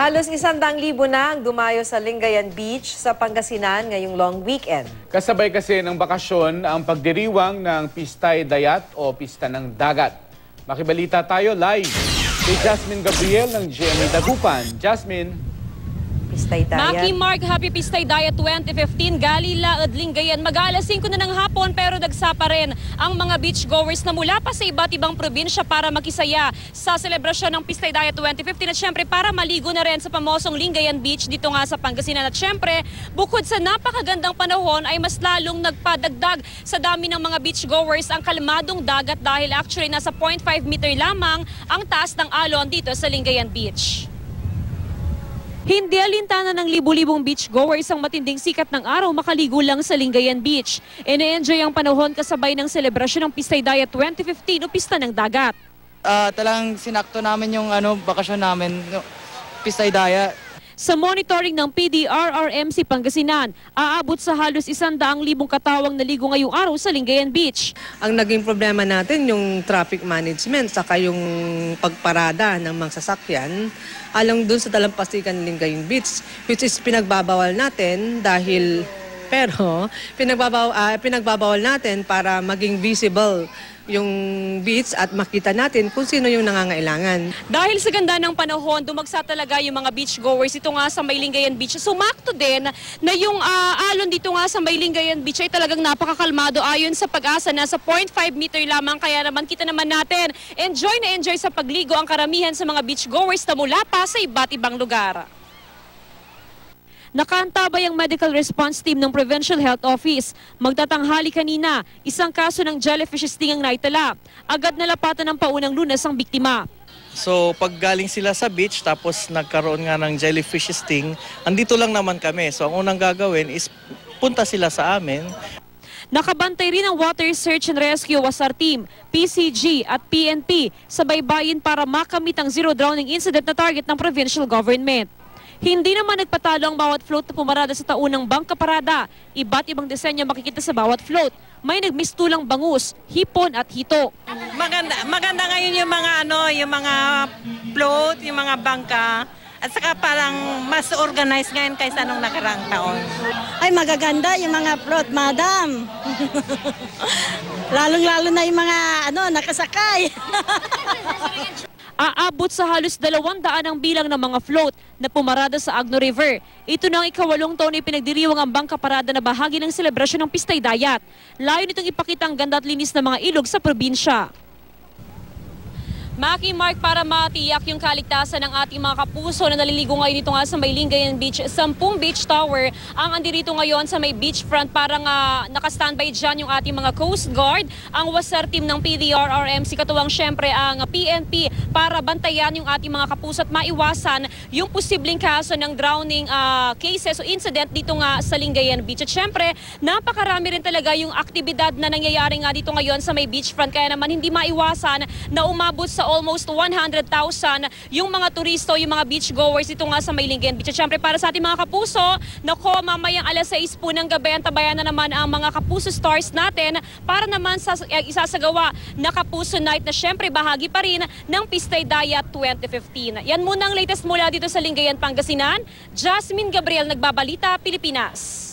Halos isandang libo na ang dumayo sa Lingayen Beach sa Pangasinan ngayong long weekend. Kasabay kasi ng bakasyon ang pagdiriwang ng Pistay Dayat o Pista ng Dagat. Makibalita tayo live kay Jasmine Gabriel ng GMA Dagupan. Jasmine, Pistay Maki Dayan. Mark Happy Pistay Diet 2015 Galila at Lingayen. Mag-aalas 5 na ng hapon pero dagsa pa rin ang mga beachgoers na mula pa sa iba't ibang probinsya para makisaya sa selebrasyon ng Pistay Diet 2015 at syempre para maligo na rin sa pamosong Lingayen Beach dito nga sa Pangasinan. At syempre, bukod sa napakagandang panahon ay mas lalong nagpadagdag sa dami ng mga beachgoers ang kalmadong dagat dahil actually nasa 0.5 meter lamang ang taas ng alon dito sa Lingayen Beach. Hindi alintana ng libu-libong beachgoers ang matinding sikat ng araw makaligo lang sa Lingayen Beach. Ine-enjoy ang panahon kasabay ng selebrasyon ng Pistay Diet 2015 o Pista ng Dagat. Ah, talagang sinakto namin yung ano, bakasyon namin, Pistay Daya. Sa monitoring ng PDRRMC Pangasinan, aabot sa halos isandaang libong katawang naligo ngayong araw sa Lingayen Beach. Ang naging problema natin yung traffic management saka yung pagparada ng mga sasakyan alang dun sa dalampasikan ng Lingayen Beach which is pinagbabawal natin dahil pero pinagbabawal, ah, pinagbabawal natin para maging visible yung beach at makita natin kung sino yung nangangailangan. Dahil sa ganda ng panahon, dumagsa talaga yung mga beachgoers. Ito nga sa Maylingayen Beach. Sumakto din na yung ah, alon dito nga sa Maylingayen Beach ay talagang napakakalmado. Ayon sa pag-asa, nasa 0.5 meter lamang. Kaya naman kita naman natin, enjoy na enjoy sa pagligo ang karamihan sa mga beachgoers na mula pa sa iba't ibang lugar. Nakaantabay ang medical response team ng Provincial Health Office. Magtatanghali kanina, isang kaso ng jellyfish sting ang naitala. Agad nalapatan ng paunang lunas ang biktima. So pag galing sila sa beach tapos nagkaroon nga ng jellyfish sting, andito lang naman kami. So ang unang gagawin is punta sila sa amin. Nakabantay rin ang Water Search and Rescue Wasar Team, PCG at PNP sa baybayin para makamit ang zero drowning incident na target ng provincial government. Hindi naman nagpatalo ang bawat float na pumarada sa taunang bangka parada. Iba't ibang disenyo makikita sa bawat float. May nagmistulang bangus, hipon at hito. Maganda, maganda ngayon yung mga ano, yung mga float, yung mga bangka. At saka parang mas organized ngayon kaysa nung nakarang taon. Ay, magaganda yung mga float, madam. Lalong-lalo na yung mga ano, nakasakay. Aabot sa halos dalawang daan ang bilang ng mga float na pumarada sa Agno River. Ito na ang ikawalong taon na pinagdiriwang ang bangka parada na bahagi ng selebrasyon ng Pistay Dayat. Layo nitong ipakita ang ganda at linis ng mga ilog sa probinsya. Maki Mark para matiyak yung kaligtasan ng ating mga kapuso na naliligo ngayon dito nga sa may Lingayen Beach. Sampung beach tower ang andirito ngayon sa may beachfront. Parang uh, nakastandby dyan yung ating mga Coast Guard, ang wasar team ng PDRRMC, katuwang syempre ang PNP para bantayan yung ating mga kapuso at maiwasan yung posibleng kaso ng drowning ah, cases o incident dito nga sa Lingayen Beach. At syempre, napakarami rin talaga yung aktibidad na nangyayari nga dito ngayon sa may beachfront. Kaya naman hindi maiwasan na umabot sa almost 100,000 yung mga turisto, yung mga beachgoers dito nga sa Maylinggen Beach. At syempre para sa ating mga kapuso, nako mamayang alas 6 po ng gabi, antabayan na naman ang mga kapuso stars natin para naman sa eh, isasagawa na kapuso night na syempre bahagi pa rin ng Pistay Daya 2015. Yan muna ang latest mula dito sa Lingayen, Pangasinan. Jasmine Gabriel, Nagbabalita, Pilipinas.